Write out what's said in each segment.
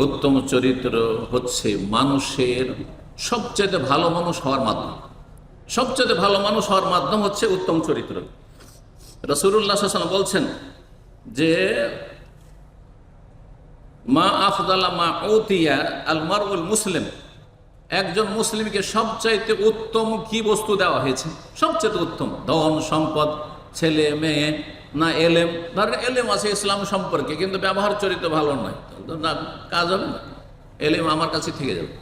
উত্তম চরিত্র হচ্ছে মানুষের সবচেয়ে ভালো মানুষ হওয়ার মাধ্যম। সবচেয়ে ভালো মানুষ হওয়ার মাধ্যম হচ্ছে উত্তম চরিত্র। রসুল্লাহ বলছেন যে, মা আফদাল্লা মা ওতিয়া আল মারুল মুসলিম। একজন মুসলিমকে সবচাইতে উত্তম কি বস্তু দেওয়া হয়েছে? সবচেয়ে উত্তম। ধন, সম্পদ, ছেলে, মেয়ে না এলেম ধরেন এলেম আছে ইসলাম সম্পর্কে, কিন্তু ব্যবহার চরিত্র ভালো নয়। না, কাজ হবে না। এলেম আমার কাছে থেকে যাবে।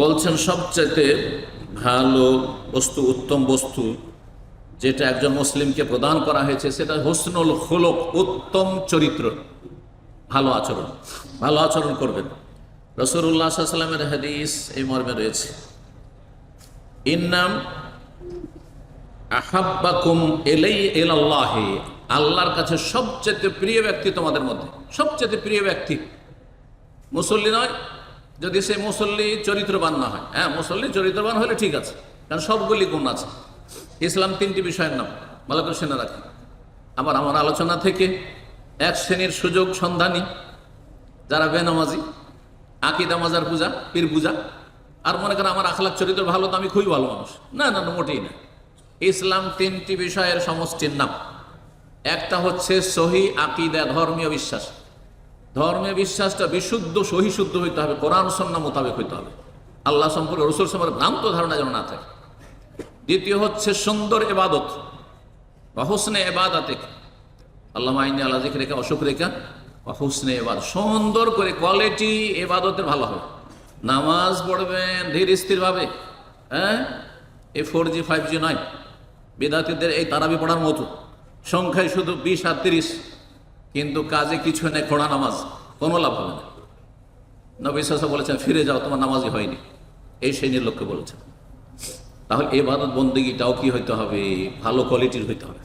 বলছেন, সবচাইতে ভালো বস্তু, উত্তম বস্তু, যেটা একজন মুসলিমকে প্রদান করা হয়েছে, সেটা হোসনুল হলক উত্তম চরিত্র। ভালো আচরণ ভালো আচরণ করবেন। রসুল্লাহ সাল্লামের হাদিস এই মর্মে রয়েছে। ইন্নাম আহাব্বাকুম এলাই এলাল্লাহে আল্লাহর কাছে সবচেয়ে প্রিয় ব্যক্তি তোমাদের মধ্যে, সবচেয়ে প্রিয় ব্যক্তি। মুসল্লি নয়, যদি সে মুসল্লি চরিত্রবান না হয়। হ্যাঁ মুসল্লি চরিত্রবান হলে ঠিক আছে, কারণ সবগুলি গুণ আছে। ইসলাম তিনটি বিষয়ের নাম, ভালো করে শুনে রাখি। আবার আমার আলোচনা থেকে এক শ্রেণির সুযোগ সন্ধানী, যারা বেনামাজি, আকিদা মাজার পূজা, পীর পূজা, আর মনে করেন আমার আখলাখ চরিত্র ভালো তো আমি খুবই ভালো মানুষ। না না, মোটেই না। ইসলাম তিনটি বিষয়ের সমষ্টির নাম। একটা হচ্ছে সহি আকিদা, ধর্মীয় বিশ্বাস। ধর্মীয় বিশ্বাসটা বিশুদ্ধ সহি শুদ্ধ হইতে হবে, কোরআন, সন্না মোতাবেক হইতে হবে। আল্লাহ সম্পর্কে রসুল সম্পর্কে ভ্রান্ত ধারণা যেন না থাকে। দ্বিতীয় হচ্ছে সুন্দর এবাদত, বা হোসনে এবাদাতে। আল্লাহ মাইনি আল্লাহ জিখ রেখা অসুখ রেখা বা হুসনে এবাদ সুন্দর করে কোয়ালিটি এবাদতের ভালো হবে। নামাজ পড়বেন, ধীর স্থিরভাবে হ্যাঁ? এ ফোর জি ফাইভ জি নয়। বেদাতিদের এই তারাবি পড়ার মতো। সংখ্যায় শুধু বিশ আর তিরিশ, কিন্তু কাজে কিছু নেই, খোড়া নামাজ, কোনো লাভ হবে না। নবী বলেছেন, ফিরে যাও, তোমার নামাজই হয়নি। এই শ্রেণির লোককে বলেছেন। তাহলে এবাদত বন্দিগিটাও কি হইতে হবে? ভালো কোয়ালিটির হইতে হবে।